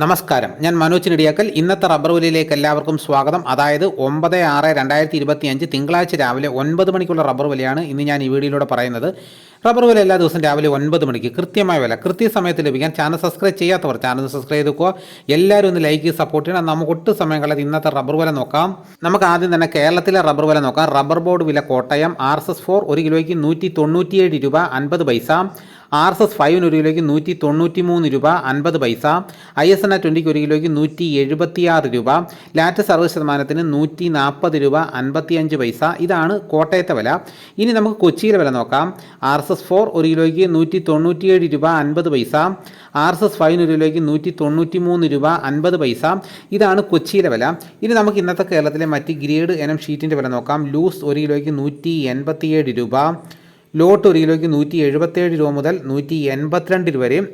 നമസ്കാരം. ഞാൻ മനോജ് നെടിയാക്കൽ. ഇന്നത്തെ റബ്ബർ വലിയിലേക്ക് എല്ലാവർക്കും സ്വാഗതം. അതായത് ഒമ്പത് ആറ് രണ്ടായിരത്തി ഇരുപത്തി അഞ്ച് തിങ്കളാഴ്ച രാവിലെ ഒൻപത് മണിക്കുള്ള റബ്ബർ വിലയാണ് ഇന്ന് ഞാൻ ഈ വീഡിയോയിലൂടെ പറയുന്നത്. റബ്ബർ വില എല്ലാ ദിവസവും രാവിലെ ഒൻപത് മണിക്ക് കൃത്യമായ വില. കൃത്യസമയത്ത് ലഭിക്കാൻ ചാനൽ സബ്സ്ക്രൈബ് ചെയ്യാത്തവർ ചാനൽ സബ്സ്ക്രൈബ് ചെയ്ത് വെക്കുക എല്ലാവരും ഒന്ന് ലൈക്ക് സപ്പോർട്ട് ചെയ്യണം. നമുക്ക് ഒട്ടും സമയം കളയാതെ ഇന്നത്തെ റബ്ബർ വില നോക്കാം. നമുക്ക് ആദ്യം തന്നെ കേരളത്തിലെ റബ്ബർ വില നോക്കാം. റബ്ബർ ബോർഡ് വില Kottayam R S S four ഒരു കിലോയ്ക്ക് നൂറ്റി തൊണ്ണൂറ്റിയേഴ് രൂപ അൻപത് പൈസ. ആർ എസ് എസ് ഫൈവിന് ഒരു കിലോയ്ക്ക് നൂറ്റി തൊണ്ണൂറ്റി മൂന്ന് രൂപ അൻപത് പൈസ ഐ എസ് എൻ ആ ട്വന്റിക്ക് ഒരു കിലോയ്ക്ക് നൂറ്റി എഴുപത്തിയാറ് രൂപ ലാറ്റ് സർവ ശതമാനത്തിന് നൂറ്റി നാൽപ്പത് രൂപ അൻപത്തിയഞ്ച് പൈസ. ഇതാണ് കോട്ടയത്തെ വില. ഇനി നമുക്ക് കൊച്ചിയിലെ വില നോക്കാം. ആർ എസ് എസ് ഫോർ ഒരു കിലോയ്ക്ക് നൂറ്റി തൊണ്ണൂറ്റിയേഴ് രൂപ അൻപത് പൈസ ആർ എസ് എസ് ഫൈവിന് ഒരു കിലോയ്ക്ക് നൂറ്റി തൊണ്ണൂറ്റി മൂന്ന് രൂപ അൻപത് പൈസ. ഇതാണ് കൊച്ചിയിലെ വില. ഇനി നമുക്ക് ഇന്നത്തെ കേരളത്തിലെ മറ്റ് ഗ്രേഡ് എനം ഷീറ്റിന്റെ വില നോക്കാം. ലൂസ് ഒരു കിലോയ്ക്ക് നൂറ്റി എൺപത്തിയേഴ് രൂപ. ലോട്ട് ഒരു കിലോയ്ക്ക് നൂറ്റി എഴുപത്തേഴ് രൂപ മുതൽ നൂറ്റി എൺപത്തിരണ്ട് രൂപ വരെയും.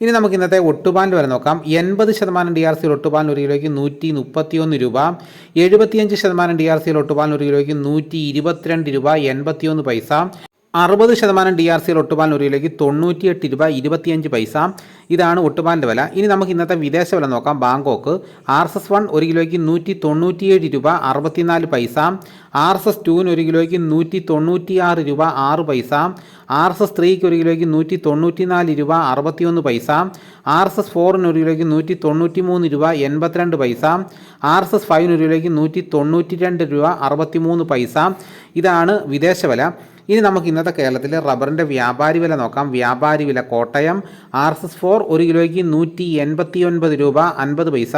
ഇനി നമുക്ക് ഇന്നത്തെ ഒട്ടുപാലിന്റെ വരെ നോക്കാം. എൺപത് ശതമാനം ഡി ആർ സിയിൽ ഒട്ടുപാലിന് ഒരു കിലോയ്ക്ക് നൂറ്റി മുപ്പത്തിയൊന്ന് രൂപ. എഴുപത്തിയഞ്ച് ശതമാനം ഡി ആർ സിയിൽ ഒട്ടുപാലിന് ഒരു കിലോയ്ക്ക് നൂറ്റി ഇരുപത്തിരണ്ട് രൂപ എൺപത്തിയൊന്ന് പൈസ. അറുപത് ശതമാനം ഡി ആർ സിയിൽ ഒട്ടുപാലിന് ഒരു കിലോയ്ക്ക് തൊണ്ണൂറ്റിയെട്ട് രൂപ ഇരുപത്തിയഞ്ച് പൈസ. ഇതാണ് ഒട്ടുപാലിന്റെ വില. ഇനി നമുക്ക് ഇന്നത്തെ വിദേശ വില നോക്കാം. Bangkok R S S one ഒരു കിലോയ്ക്ക് നൂറ്റി തൊണ്ണൂറ്റിയേഴ് രൂപ അറുപത്തിനാല് പൈസ. ആർ എസ് എസ് ടുവിന് ഒരു കിലോയ്ക്ക് നൂറ്റി തൊണ്ണൂറ്റിയാറ് രൂപ ആറ് പൈസ. ആർ എസ് എസ് ത്രീക്ക് ഒരു കിലോയ്ക്ക് നൂറ്റി തൊണ്ണൂറ്റിനാല് രൂപ അറുപത്തിയൊന്ന് പൈസ. ആർ എസ് എസ് ഫോറിന് ഒരു കിലോയ്ക്ക് നൂറ്റി തൊണ്ണൂറ്റി മൂന്ന് രൂപ എൺപത്തിരണ്ട് പൈസ. ആർ എസ് എസ് ഫൈവിന് ഒരു കിലോയ്ക്ക് നൂറ്റി തൊണ്ണൂറ്റി രണ്ട് രൂപ അറുപത്തിമൂന്ന് പൈസ. ഇതാണ് വിദേശ വില. ഇനി നമുക്ക് ഇന്നത്തെ കേരളത്തിലെ റബ്ബറിന്റെ വ്യാപാരി വില നോക്കാം. വ്യാപാരി വില Kottayam R S S four ഒരു കിലോയ്ക്ക് നൂറ്റി എൺപത്തി ഒൻപത് രൂപ അൻപത് പൈസ.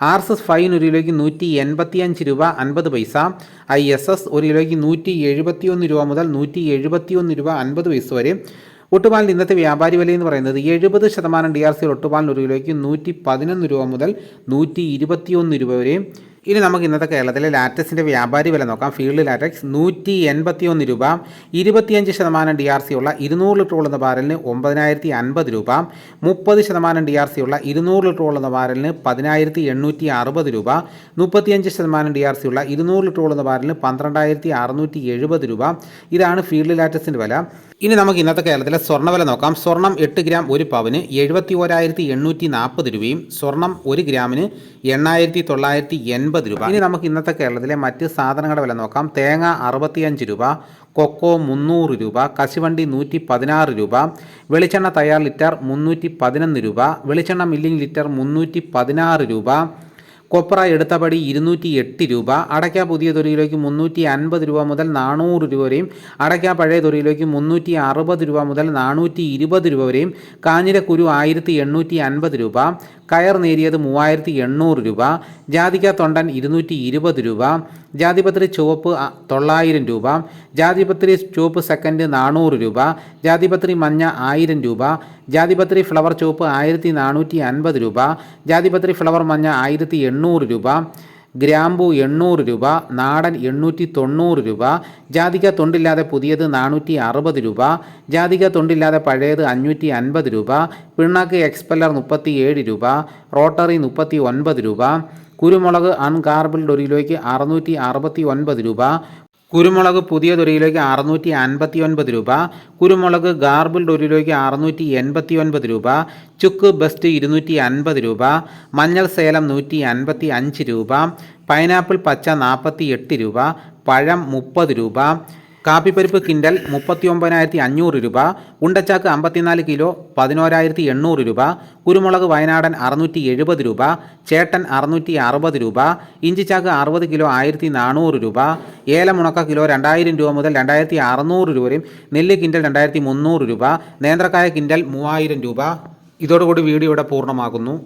ആർ എസ് എസ് ഫൈവിന് ഒരു കിലോയ്ക്ക് നൂറ്റി എൺപത്തി അഞ്ച് രൂപ അൻപത് പൈസ. ഐ എസ് എസ് ഒരു കിലോയ്ക്ക് നൂറ്റി എഴുപത്തി ഒന്ന് രൂപ മുതൽ നൂറ്റി എഴുപത്തി ഒന്ന് രൂപ അൻപത് പൈസ വരെ. ഒട്ടുപാലിന്റെ ഇന്നത്തെ വ്യാപാരി വില എന്ന് പറയുന്നത് എഴുപത് ശതമാനം ഡി ആർ സിയിൽ ഒട്ടുപാലിന് ഒരു കിലോയ്ക്ക് നൂറ്റി പതിനൊന്ന് രൂപ മുതൽ നൂറ്റി ഇരുപത്തിയൊന്ന് രൂപ വരെയും ഇനി നമുക്ക് ഇന്നത്തെ കേരളത്തിലെ ലാറ്റക്സിന്റെ വ്യാപാരി വില നോക്കാം. ഫീൽഡ് ലാറ്റക്സ് നൂറ്റി എൺപത്തി ഒന്ന് രൂപ ഇരുപത്തിയഞ്ച് ശതമാനം ഡി ആർ സി ഉള്ള ഇരുന്നൂറ് ലിറ്റർ ഉള്ള ബാരലിന് ഒമ്പതിനായിരത്തി അൻപത് രൂപ മുപ്പത് ശതമാനം ഡി ആർ സി ഉള്ള ഇരുന്നൂറ് ലിറ്റർ ഉള്ള ബാരലിന് പതിനായിരത്തി എണ്ണൂറ്റി അറുപത് രൂപ മുപ്പത്തിയഞ്ച് ശതമാനം ഡി ആർ സി ഉള്ള ഇരുന്നൂറ് ലിറ്റർ ഉള്ള ബാരലിന് പന്ത്രണ്ടായിരത്തി അറുന്നൂറ്റി എഴുപത് രൂപ. ഇതാണ് ഫീൽഡ് ലാറ്റക്സിന്റെ വില. ഇനി നമുക്ക് ഇന്നത്തെ കേരളത്തിലെ സ്വർണവില നോക്കാം. സ്വർണം എട്ട് ഗ്രാം ഒരു പവന് എഴുപത്തി ഓരായിരത്തി എണ്ണൂറ്റി നാൽപ്പത് രൂപയും സ്വർണം ഒരു ഗ്രാമിന് എണ്ണായിരത്തി തൊള്ളായിരത്തി എൺപത് രൂപ. ഇനി നമുക്ക് ഇന്നത്തെ കേരളത്തിലെ മറ്റ് സാധനങ്ങളുടെ വില നോക്കാം. തേങ്ങ അറുപത്തിയഞ്ച് രൂപ കൊക്കോ മുന്നൂറ് രൂപ കശുവണ്ടി നൂറ്റി പതിനാറ് രൂപ വെളിച്ചെണ്ണ തയ്യാർ ലിറ്റർ മുന്നൂറ്റി പതിനൊന്ന് രൂപ വെളിച്ചെണ്ണ മില്ലിംഗ് ലിറ്റർ മുന്നൂറ്റി പതിനാറ് രൂപ കൊപ്ര എടുത്തപടി ഇരുന്നൂറ്റി എട്ട് രൂപ അടയ്ക്ക പുതിയ തൊരിയിലേക്ക് മുന്നൂറ്റി അൻപത് രൂപ മുതൽ നാനൂറ് രൂപ വരെയും അടയ്ക്ക പഴയ തൊരിയിലേക്ക് മുന്നൂറ്റി അറുപത് രൂപ മുതൽ നാനൂറ്റി ഇരുപത് രൂപ വരെയും കാഞ്ഞിരക്കുരു ആയിരത്തി എണ്ണൂറ്റി അൻപത് രൂപ കയർ നേരിയത് മൂവായിരത്തി എണ്ണൂറ് രൂപ ജാതിക്ക തൊണ്ടൻ ഇരുന്നൂറ്റി ഇരുപത് രൂപ ജാതിപത്രി ചുവപ്പ് തൊള്ളായിരം രൂപ ജാതിപത്രി ചുവപ്പ് സെക്കൻഡ് നാനൂറ് രൂപ ജാതിപത്രി മഞ്ഞ ആയിരം രൂപ ജാതിപത്രി ഫ്ലവർ ചുവപ്പ് ആയിരത്തി നാനൂറ്റി അൻപത് രൂപ ജാതിപത്രി ഫ്ലവർ മഞ്ഞ ആയിരത്തി എണ്ണൂറ് രൂപ ഗ്രാമ്പു എണ്ണൂറ് രൂപ നാടൻ എണ്ണൂറ്റി തൊണ്ണൂറ് രൂപ ജാതിക തൊണ്ടില്ലാതെ പുതിയത് നാനൂറ്റി അറുപത് രൂപ ജാതിക തൊണ്ടില്ലാതെ പഴയത് അഞ്ഞൂറ്റി അൻപത് രൂപ പിണ്ണാക്ക് എക്സ്പെല്ലർ മുപ്പത്തി ഏഴ് രൂപ റോട്ടറി മുപ്പത്തി ഒൻപത് രൂപ കുരുമുളക് അൺകാർബിൾഡ് ഒരു കിലോയ്ക്ക് അറുന്നൂറ്റി അറുപത്തി ഒൻപത് രൂപ കുരുമുളക് പുതിയ തൊരിയിലേക്ക് അറുന്നൂറ്റി അൻപത്തി ഒൻപത് രൂപ കുരുമുളക് ഗാർബിൾഡ് ഒരു കിലോയ്ക്ക് അറുന്നൂറ്റി എൺപത്തി ഒൻപത് രൂപ ചുക്ക് ബെസ്റ്റ് ഇരുന്നൂറ്റി അൻപത് രൂപ മഞ്ഞൾ സേലം നൂറ്റി അൻപത്തി അഞ്ച് രൂപ പൈനാപ്പിൾ പച്ച നാൽപ്പത്തി എട്ട് രൂപ പഴം മുപ്പത് രൂപ കാപ്പിപ്പരിപ്പ് കിൻഡൽ മുപ്പത്തി ഒമ്പതിനായിരത്തി അഞ്ഞൂറ് രൂപ ഉണ്ടച്ചാക്ക് അമ്പത്തിനാല് കിലോ പതിനോരായിരത്തി എണ്ണൂറ് രൂപ കുരുമുളക് വയനാടൻ അറുന്നൂറ്റി എഴുപത് രൂപ ചേട്ടൻ അറുന്നൂറ്റി അറുപത് രൂപ ഇഞ്ചിച്ചാക്ക് അറുപത് കിലോ ആയിരത്തി നാനൂറ് രൂപ ഏലമുണക്ക കിലോ രണ്ടായിരം രൂപ മുതൽ രണ്ടായിരത്തി അറുന്നൂറ് രൂപ വരെയും നെല്ല് കിൻഡൽ രണ്ടായിരത്തി മുന്നൂറ് രൂപ നേന്ത്രക്കായ കിൻഡൽ മൂവായിരം രൂപ. ഇതോടുകൂടി വീഡിയോ ഇവിടെ പൂർണമാകുന്നു.